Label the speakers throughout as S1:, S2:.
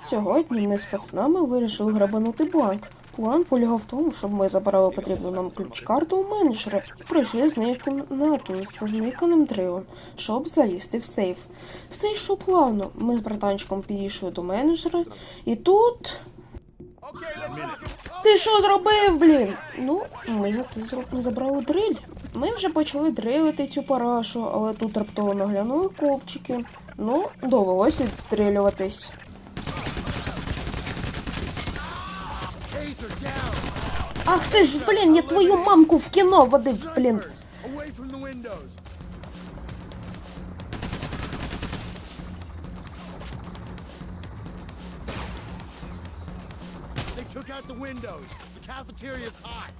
S1: Сьогодні ми з пацанами вирішили грабанути банк. План полягав в тому, щоб ми забрали потрібну нам ключ-карту у менеджера і пройшли з нею в кімнату з зниканим дрилом, щоб залізти в сейф. Все йшло плавно. Ми з братанчиком підійшли до менеджера, і тут. Ти що зробив, блін? Ну, ми за те зроб- забрали дриль. Ми вже почали дрилити цю парашу, але тут раптово наглянули копчики. Ну, довелося відстрілюватись. Ах ти ж, блін, я твою мамку в кіно водив, блін.
S2: They took out the windows. The cafeteria's hot.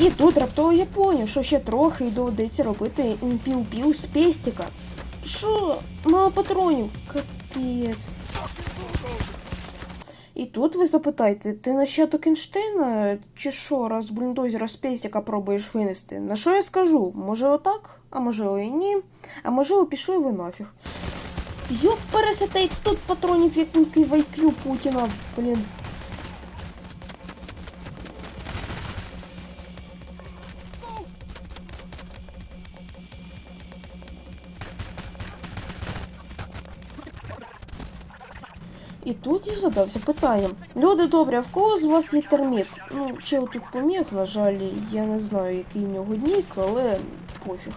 S1: І тут раптово я поняв, що ще трохи і доведеться робити піл-піл з пестика. Що? Мало патронів? Капець. І тут ви запитаєте, ти нащадок Ейнштейна чи що, раз бульдозера з пестика пробуєш винести? На що я скажу? Може отак, а можливо і ні, а можливо пішли ви нафіг. Йоп, пересетей, тут патронів як в IQ Путіна, блін. І тут я задався питанням. Люди добрі, в кого з вас є терміт? Ну, чел тут поміг, на жаль, я не знаю, який в нього нік, але пофіг.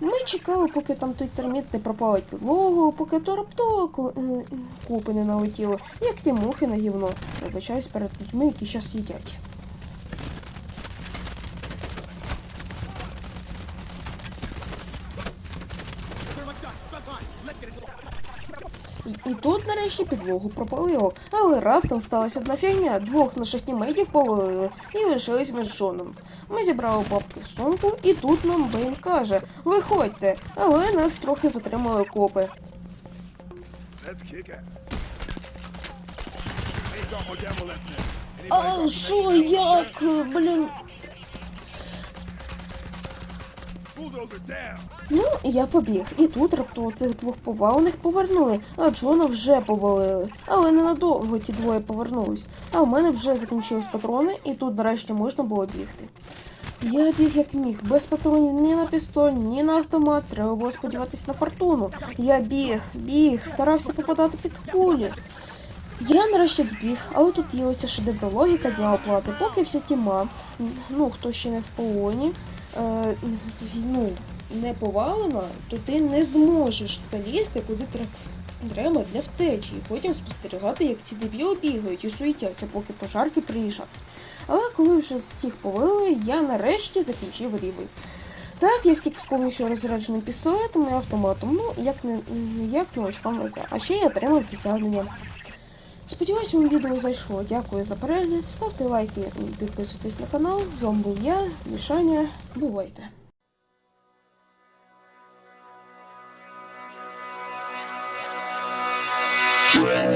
S1: Ми чекали, поки там той терміт не пропалить підлогу, поки то раптово ку- е, купи не налетіло, як ті мухи на гівно. Вибачаюсь перед людьми, які щас їдять. І, і тут нарешті підлогу пропалило, але раптом сталася одна фігня. Двох наших тімейтів повалили і лишились ми з Джоном. Ми зібрали бабки в сумку, і тут нам Бейн каже: Виходьте, але нас трохи затримали копи. А що, як, блін? Ну, я побіг, і тут раптово цих двох повалених повернули, а Джона вже повалили. Але ненадовго ті двоє повернулись. А в мене вже закінчились патрони, і тут нарешті можна було бігти. Я біг як міг, без патронів ні на пістоль, ні на автомат. Треба було сподіватись на фортуну. Я біг, біг, старався попадати під кулі. Я нарешті добіг, але тут є оця шедевра логіка дня оплати, поки вся тіма, ну хто ще не в полоні, ну, не повалена, то ти не зможеш залізти куди треба для втечі, і потім спостерігати, як ці дебіли бігають і суетяться, поки пожарки приїжджають. Але коли вже всіх повели, я нарешті закінчив рівень. Так, я втік з повністю розрядженим пістолетом і автоматом, ну як не як новачкам везе. А ще я отримав досягнення. Сподіваюсь, вам відео зайшло. Дякую за перегляд. Ставте лайки і підписуйтесь на канал. З вами був я, Мішаня. Бувайте! Yeah.